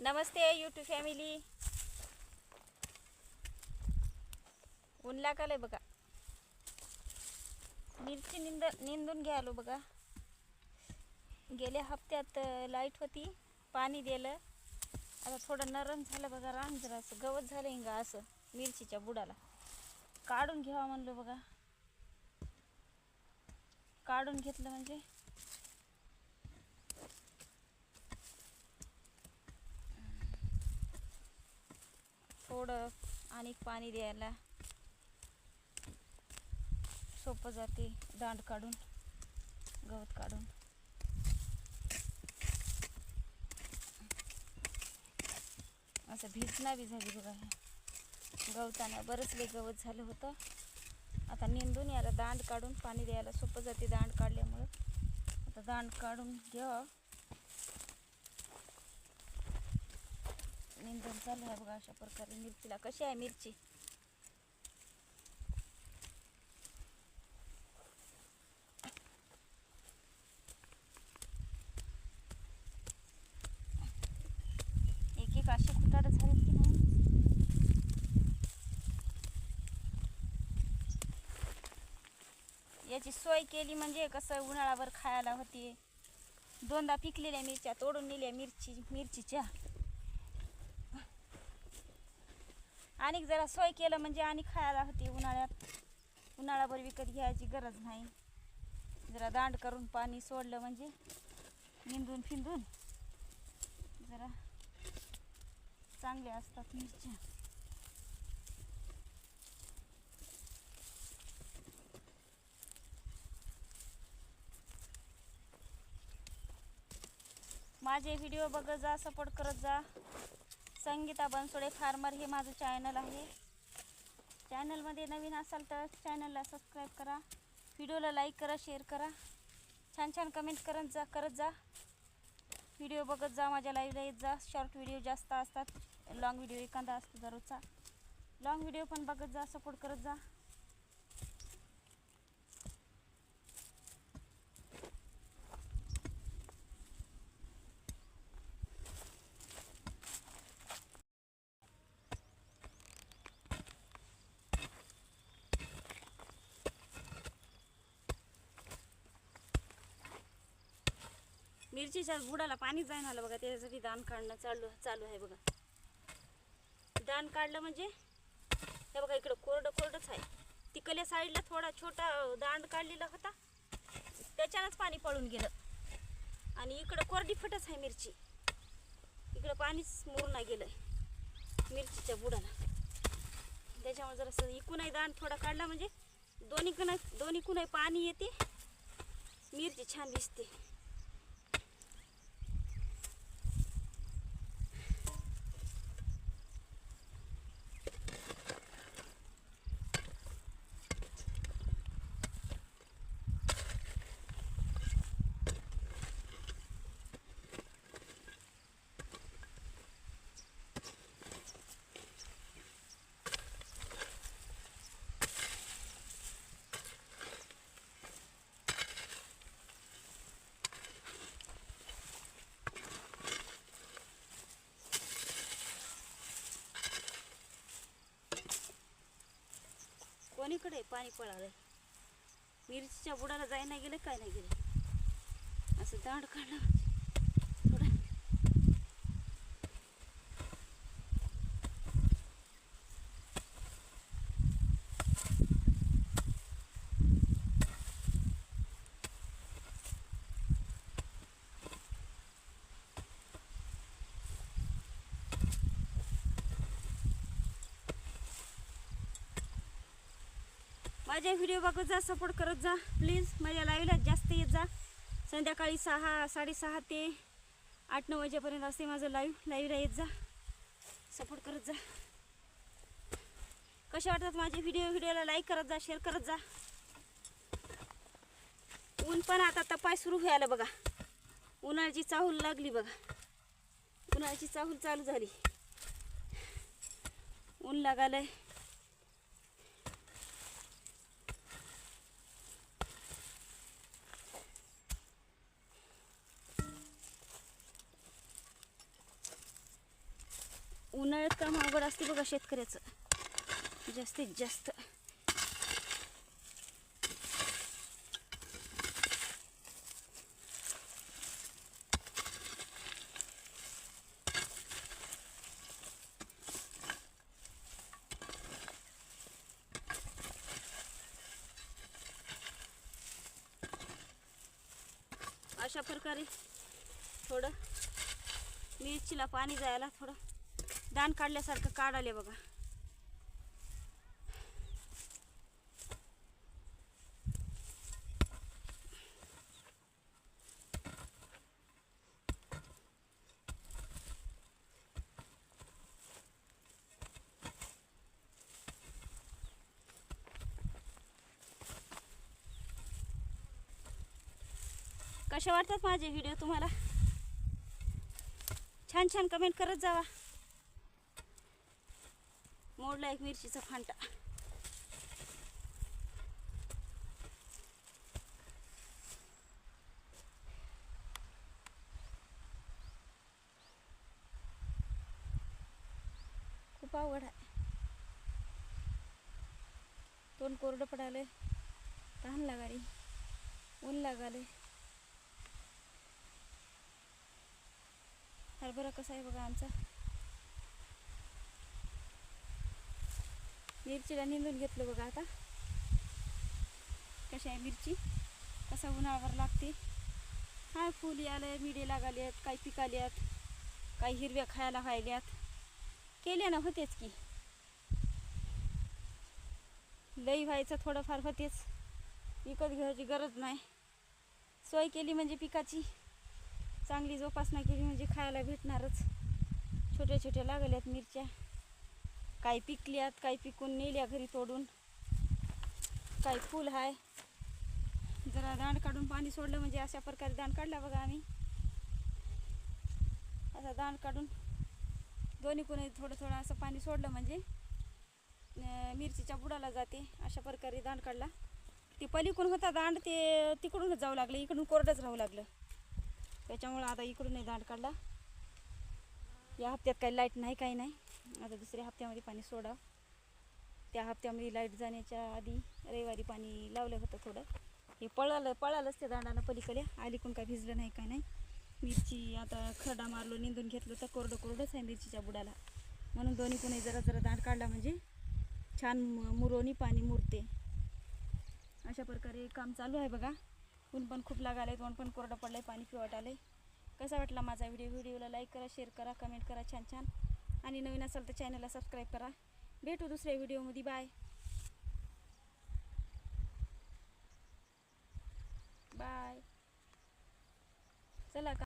नमस्ते YouTube family ऊन लागालंय बघा. मिरची निंद निंदून घ्यालो बघा. गेल्या हप्त्यात लाइट होती पाणी दिलं. आता थोडं नरम झालं बघा रान जरा असं गवत झालं इंगा असं मिरचीच्या बुडाला. काढून घ्यावा म्हणलं बघा. काढून घेतलं म्हणजे? थोडं आणि पाणी द्यायला. सोपं जाते दांड काढून गवत काढून. असं भिजना बी झाली बघा हे. गवतानं बरंच लई गवत झालं होतं. आता निंदून याला दांड काढून पाणी द्यायला सोपं जाते दांड काढल्यामुळं. आता दांड काढून घ्या. निंदून चालू आहे बघा अशा प्रकारे मिरचीला कशी आहे मिरची? एक एक अशी खुटाडं झालेत की नाही? याची सोय केली म्हणजे कसं उन्हाळाभर खायला होती. दोनदा पिकलेल्या मिरच्या तोडून नेल्या मिरची मिरचीच्या. आणि जरा सोय केलं म्हणजे आणि खायला होते उन्हाळ्यात उन्हाळ्यावर विकत घ्यायची गरज नाही. जरा दांड करून पाणी सोडलं म्हणजे निंदून फिंदून जरा चांगले असतात मिरच्या. माझे व्हिडिओ बघत जा सपोर्ट करत जा. संगीता बनसोडे फार्मर हे माझं चॅनल आहे. चॅनलमध्ये नवीन असाल तर चॅनलला सबस्क्राईब करा. व्हिडिओला लाईक करा शेअर करा. छान छान कमेंट करत जा करत जा. व्हिडिओ बघत जा माझ्या लाईव्हला येत जा. शॉर्ट व्हिडिओ जास्त असतात. लाँग व्हिडिओ एखादा असतो दररोजचा लाँग व्हिडिओ पण बघत जा सपोर्ट करत जा. मिरचीच्या बुडाला पाणी जाईन आलं बघा त्याच्यासाठी दान काढणं चालू चालू आहे बघा. दान काढलं म्हणजे हे बघा इकडं कोरडं कोरडंच आहे. तिकडल्या साईडला थोडा छोटा दांड काढलेला होता. त्याच्यानंच पाणी पळून गेलं. आणि इकडं कोरडी फटच आहे मिरची. इकडं पाणीच मुरणा गेलं मिरचीच्या बुडाला. त्याच्यामुळे जरासं इकूनही दांड थोडा काढला म्हणजे दोन्ही कुणा दोन्ही कुणाही पाणी येते मिरची छान दिसते. कोणीकडे पाणी पळालंय. मिरचीच्या बुडाला जाय नाही गेलं काय नाही गेलं. असं दांड काढलं म्हणजे थोडं माझे व्हिडिओ बघत जा सपोर्ट करत जा. प्लीज माझ्या लाईव्हला जास्त येत जा. संध्याकाळी सहा साडेसहा ते आठ नऊ वाजेपर्यंत असते माझं लाईव्ह लाईव्हला येत जा. सपोर्ट करत जा. कसे वाटतात माझे व्हिडिओ व्हिडिओला लाईक करत जा शेअर करत जा. ऊन पण आता तपाय सुरू व्हायला बघा. उन्हाळ्याची चाहूल लागली बघा. उन्हाळ्याची चाहूल चालू झाली. ऊन लागालंय. उन्हाळ्यात काम अवघड असते बघा शेतकऱ्याचं. जास्तीत जास्त. अशा प्रकारे थोडं मिरचीला पाणी जायला थोडं. दान काढल्यासारखं काढाले बघा. कसे वाटतात माझे व्हिडिओ तुम्हाला? छान छान कमेंट करत जावा. मोडला एक मिरचीचा फांटा. खूप अवघड आहे. तोंड कोरडं पडाले तहान लागाली. ऊन लागाले हरभरा कसा आहे बघा आमचा? मिरचीला निंदून घेतलं बघा आता. कशा आहे मिरची? कसा उन्हाळ्यावर लागते. काय फुली आले मिडे लागाल्यात काही पिकाल्यात काही हिरव्या खायला व्हायल्यात. केल्या ना होतेच की. लई व्हायचं थोडंफार होतेच. विकत घ्यायची गरज नाही. सोय केली म्हणजे पिकाची. चांगली जोपासना केली म्हणजे खायला भेटणारच. छोट्या छोट्या लागल्यात मिरच्या. काही पिकल्यात काही पिकून नेल्या घरी तोडून. काही फुल आहे जरा दांड काढून पाणी सोडलं म्हणजे अशा प्रकारे दांड काढला बघा आम्ही. असा दांड काढून दोन्ही कोणी थोडं थोडं असं पाणी सोडलं म्हणजे मिरचीच्या बुडाला जाते. अशा प्रकारे दांड काढला. ते पलीकडून होता दांड ते तिकडूनच जाऊ लागलं. इकडून कोरडंच राहू लागलं. त्याच्यामुळं आता इकडूनही दांड काढला. या हप्त्यात काही लाइट नाही काही नाही. आता दुसऱ्या हप्त्यामध्ये पाणी सोडा. त्या हप्त्यामध्ये लाइट जाण्याच्या आधी रविवारी पाणी लावलं होतं थोडं. हे पळालं पळालंच त्या दांडानं पलीकडे. अलीकडून काय भिजलं नाही काय नाही. मिरची आता खरडा मारलो निंदून घेतलं तर कोरडं कोरडंच आहे मिरचीच्या बुडाला. म्हणून दोन्ही कोणी जरा जरा दांड काढला म्हणजे छान मुरोनी पाणी मुरते. अशा प्रकारे काम चालू आहे बघा. ऊन पण खूप लागाले तोंड पण कोरडं पडलं आहे पाणी पिवट आहे कसा वाटला माझा व्हिडिओ? व्हिडिओला लाईक करा शेअर करा कमेंट करा. छान छान. आणि नवीन असाल तर चॅनलला सबस्क्राईब करा. भेटू दुसऱ्या व्हिडिओमध्ये. बाय. बाय. चला का?